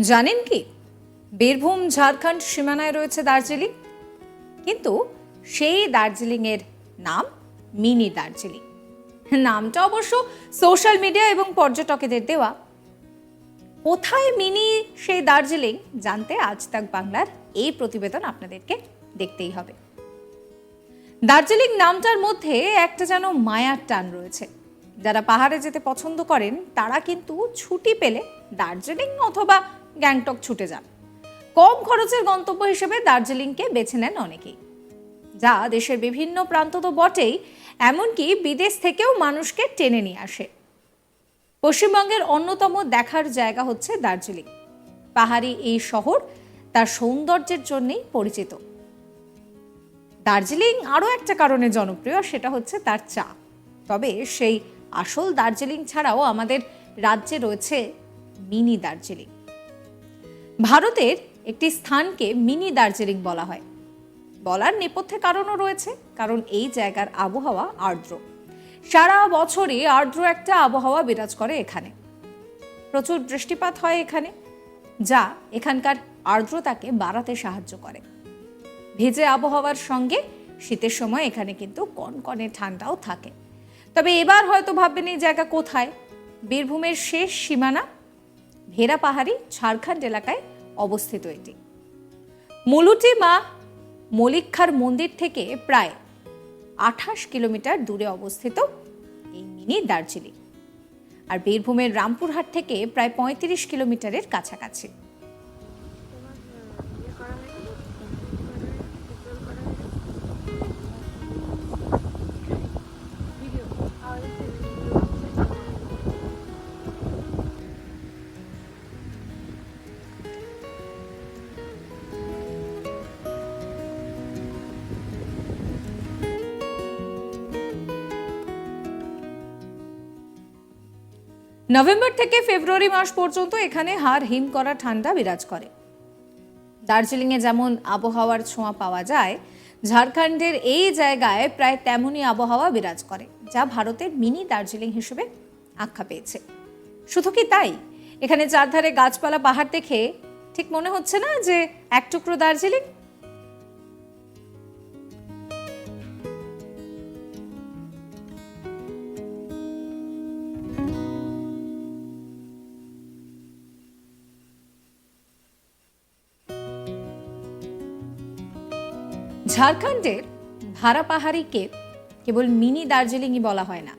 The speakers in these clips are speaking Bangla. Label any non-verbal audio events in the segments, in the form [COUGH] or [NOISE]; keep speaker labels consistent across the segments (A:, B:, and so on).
A: জানেন কি? বীরভূম, ঝাড়খণ্ড সীমানায় রয়েছে দার্জিলিং। কিন্তু সেই দার্জিলিংয়ের নাম মিনি দার্জিলিং। নামটা অবশ্য সোশ্যাল মিডিয়া এবং পর্যটকেদের দেওয়া। কোথায় মিনি সেই দার্জিলিং জানতে আজ তাক বাংলার এই প্রতিবেদন আপনাদেরকে দেখতেই হবে। দার্জিলিং নামটার মধ্যে একটা যেন মায়ার টান রয়েছে। যারা পাহাড়ে যেতে পছন্দ করেন, তারা কিন্তু ছুটি পেলে দার্জিলিং অথবা গ্যাংটক ছুটে যান। কম খরচের গন্তব্য হিসেবে দার্জিলিংকে বেছে নেন অনেকেই। যা দেশের বিভিন্ন প্রান্ত তো বটেই, এমনকি বিদেশ থেকেও মানুষকে টেনে নিয়ে আসে। পশ্চিমবঙ্গের অন্যতম দেখার জায়গা হচ্ছে দার্জিলিং। পাহাড়ি এই শহর তার সৌন্দর্যের জন্যই পরিচিত। দার্জিলিং আরও একটা কারণে জনপ্রিয়, সেটা হচ্ছে তার চা। তবে সেই আসল দার্জিলিং ছাড়াও আমাদের রাজ্যে রয়েছে মিনি দার্জিলিং। ভারতের একটি স্থানকে মিনি দার্জিলিং বলা হয়। বলার নেপথ্যে কারণও রয়েছে, কারণ এই জায়গার আবহাওয়া আর্দ্র। সারা বছরই আর্দ্র একটা আবহাওয়া বিরাজ করে এখানে। প্রচুর বৃষ্টিপাত হয় এখানে, যা এখানকার আর্দ্রতাকে বাড়াতে সাহায্য করে। ভেজে আবহাওয়ার সঙ্গে শীতের সময় এখানে কিন্তু কনকনে ঠান্ডাও থাকে। তবে এবার হয়তো ভাববেন এই জায়গা কোথায়? বীরভূমের শেষ সীমানা ভেরা পাহাড়ি ঝাড়খণ্ড এলাকায় অবস্থিত এটি। মুলুটি মা মলিক্ষার মন্দির থেকে প্রায় আঠাশ কিলোমিটার দূরে অবস্থিত এই মিনি দার্জিলিং। আর বীরভূমের রামপুরহাট থেকে প্রায় পঁয়ত্রিশ কিলোমিটারের কাছাকাছি। নভেম্বর থেকে ফেব্রুয়ারি মাস পর্যন্ত এখানে হাড় হিম করা ঠান্ডা বিরাজ করে। দার্জিলিংয়ে যেমন আবহাওয়ার ছোঁয়া পাওয়া যায়, ঝাড়খণ্ডের এই জায়গায় প্রায় তেমনই আবহাওয়া বিরাজ করে, যা ভারতের মিনি দার্জিলিং হিসেবে আখ্যা পেয়েছে। শুধু কি তাই? এখানে চারধারে গাছপালা পাহাড় দেখে ঠিক মনে হচ্ছে না যে এক টুকরো দার্জিলিং ঝাড়খণ্ডের ভাড়া পাহাড়িকে কেবল মিনি দার্জিলিংই বলা হয় না।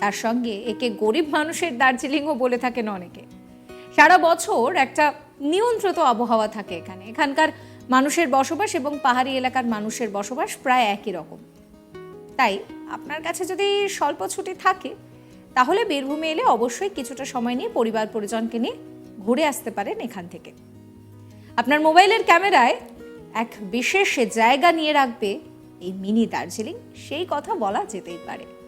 A: তার সঙ্গে একে গরিব মানুষের দার্জিলিংও বলে থাকেন অনেকে। সারা বছর একটা নিয়ন্ত্রিত আবহাওয়া থাকে এখানে। এখানকার মানুষের বসবাস এবং পাহাড়ি এলাকার মানুষের বসবাস প্রায় একই রকম। তাই আপনার কাছে যদি স্বল্প ছুটি থাকে, তাহলে বীরভূমে এলে অবশ্যই কিছুটা সময় নিয়ে পরিবার পরিজনকে নিয়ে ঘুরে আসতে পারেন এখান থেকে। আপনার মোবাইলের ক্যামেরায় এক বিশেষ জায়গা নিয়ে রাখবে এই মিনি দার্জিলিং। সেই কথা বলা যেতেই পারে।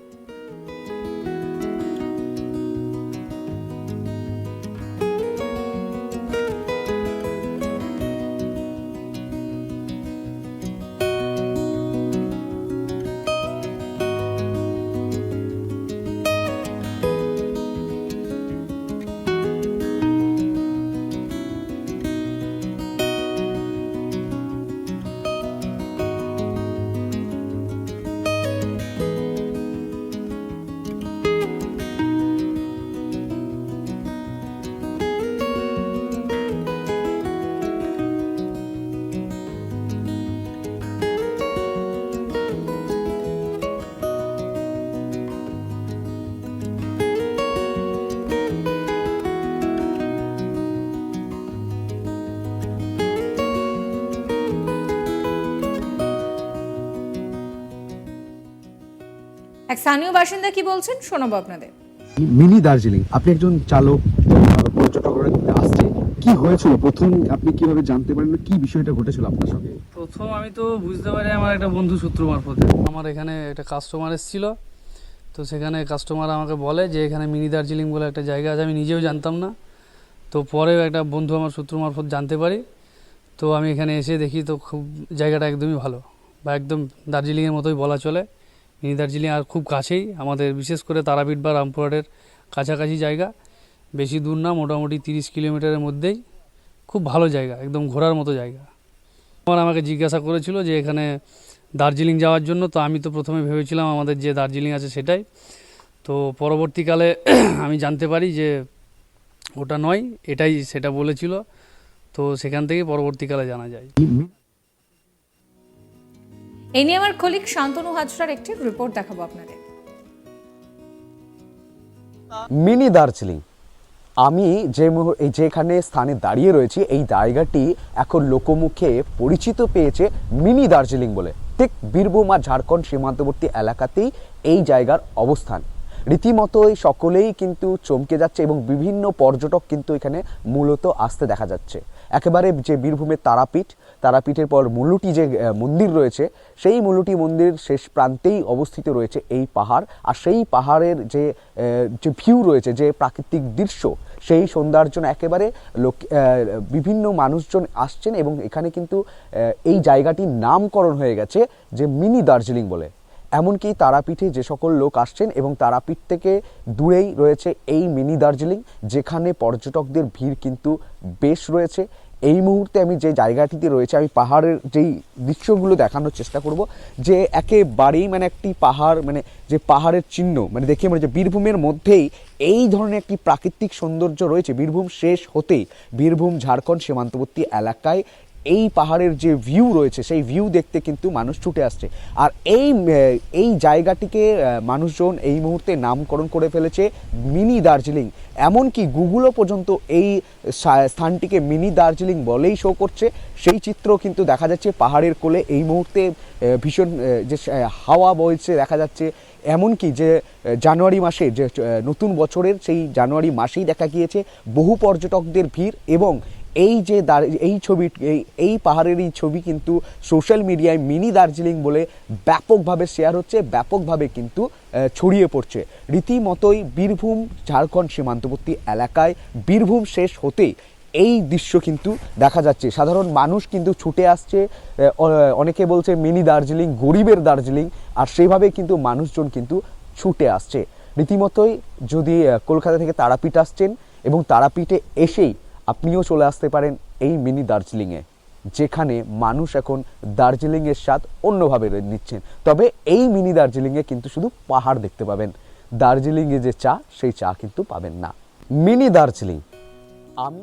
A: এক স্থানীয় বাসিন্দা কি বলছেন শোনাবো আপনাদের।
B: মিনি দার্জিলিং আপনি একজন চালক পর্যটকরা আসছে। কি হয়েছিল? প্রথম আপনি কীভাবে জানতে পারেন কি বিষয়টা ঘটেছিল আপনার সঙ্গে?
C: প্রথম আমি তো বুঝতে পারি আমার একটা বন্ধু সূত্র মারফতে। আমার এখানে একটা কাস্টমার এসেছিল। তো সেখানে কাস্টমার আমাকে বলে যে এখানে মিনি দার্জিলিং বলে একটা জায়গা আছে আমি নিজেও জানতাম না। তো পরেও একটা বন্ধু আমার সূত্র মারফত জানতে পারি। তো আমি এখানে এসে দেখি তো খুব জায়গাটা একদমই ভালো বা একদম দার্জিলিংয়ের মতোই বলা চলে। মিনি দার্জিলিং আর খুব কাছেই। আমাদের বিশেষ করে তারাপীঠ বা রামপুরহাটের কাছাকাছি জায়গা। বেশি দূর না, মোটামুটি তিরিশ কিলোমিটারের মধ্যেই। খুব ভালো জায়গা, একদম ঘোরার মতো জায়গা। আমার আমাকে জিজ্ঞাসা করেছিল যে এখানে দার্জিলিং যাওয়ার জন্য, তো আমি তো প্রথমে ভেবেছিলাম আমাদের যে দার্জিলিং আছে সেটাই। তো পরবর্তীকালে [CLEARS THROAT] আমি জানতে পারি যে ওটা নয়, এটাই সেটা বলেছিল। তো সেখান থেকে পরবর্তীকালে জানা যায়।
A: এই নিয়ে আমার কলিগ শান্তনু হাজরার একটি রিপোর্ট দেখাবো আপনাদের।
D: মিনি দার্জিলিং। আমি যে যেখানে স্থানে দাঁড়িয়ে রয়েছি, এই জায়গাটি এখন লোকমুখে পরিচিত পেয়েছে মিনি দার্জিলিং বলে। ঠিক ঝাড়খণ্ড সীমান্তবর্তী এলাকাতেই এই জায়গার অবস্থান। রীতিমতোই সকলেই কিন্তু চমকে যাচ্ছে এবং বিভিন্ন পর্যটক কিন্তু এখানে মূলত আসতে দেখা যাচ্ছে। একেবারে যে বীরভূমের তারাপীঠ তারাপীঠের পর মুলুটি যে মন্দির রয়েছে, সেই মুলুটি মন্দির শেষ প্রান্তেই অবস্থিত রয়েছে এই পাহাড়। আর সেই পাহাড়ের যে যে ভিউ রয়েছে, যে প্রাকৃতিক দৃশ্য, সেই সৌন্দর্য একেবারে লোক বিভিন্ন মানুষজন আসছেন এবং এখানে কিন্তু এই জায়গাটির নামকরণ হয়ে গেছে যে মিনি দার্জিলিং বলে। এমনকি তারাপীঠে যে সকল লোক আসছেন এবং তারাপীঠ থেকে দূরেই রয়েছে এই মিনি দার্জিলিং, যেখানে পর্যটকদের ভিড় কিন্তু বেশ রয়েছে। এই মুহূর্তে আমি যে জায়গাটিতে রয়েছে, আমি পাহাড়ের যেই দৃশ্যগুলো দেখানোর চেষ্টা করব, যে একেবারেই মানে একটি পাহাড় মানে যে পাহাড়ের চিহ্ন মানে দেখে মানে যে বীরভূমের মধ্যেই এই ধরনের একটি প্রাকৃতিক সৌন্দর্য রয়েছে। বীরভূম শেষ হতেই, বীরভূম ঝাড়খণ্ড সীমান্তবর্তী এলাকায় এই পাহাড়ের যে ভিউ রয়েছে, সেই ভিউ দেখতে কিন্তু মানুষ ছুটে আসছে। আর এই এই জায়গাটিকে মানুষজন এই মুহূর্তে নামকরণ করে ফেলেছে মিনি দার্জিলিং। এমনকি গুগলও পর্যন্ত এই স্থানটিকে মিনি দার্জিলিং বলেই শো করছে। সেই চিত্র কিন্তু দেখা যাচ্ছে পাহাড়ের কোলে। এই মুহূর্তে ভীষণ যে হাওয়া বইছে দেখা যাচ্ছে। এমনকি যে জানুয়ারি মাসে, যে নতুন বছরের সেই জানুয়ারি মাসেই দেখা গিয়েছে বহু পর্যটকদের ভিড় এবং এই যে এই ছবি, এই পাহাড়ের এই ছবি কিন্তু সোশ্যাল মিডিয়ায় মিনি দার্জিলিং বলে ব্যাপকভাবে শেয়ার হচ্ছে, ব্যাপকভাবে কিন্তু ছড়িয়ে পড়ছে। রীতিমতোই বীরভূম, ঝাড়খণ্ড সীমান্তবর্তী এলাকায় বীরভূম শেষ হতেই এই দৃশ্য কিন্তু দেখা যাচ্ছে। সাধারণ মানুষ কিন্তু ছুটে আসছে অনেকে বলছে মিনি দার্জিলিং, গরিবের দার্জিলিং, আর সেইভাবে কিন্তু মানুষজন কিন্তু ছুটে আসছে। রীতিমতোই যদি কলকাতা থেকে তারাপীঠ আসছেন এবং তারাপীঠে এসেই আপনিও চলে আসতে পারেন এই মিনি দার্জিলিংয়ে, যেখানে মানুষ এখন দার্জিলিংয়ের স্বাদ অন্যভাবে নিচ্ছেন। তবে এই মিনি দার্জিলিংয়ে কিন্তু শুধু পাহাড় দেখতে পাবেন। দার্জিলিংয়ে যে চা, সেই চা কিন্তু পাবেন না। মিনি দার্জিলিং, আমি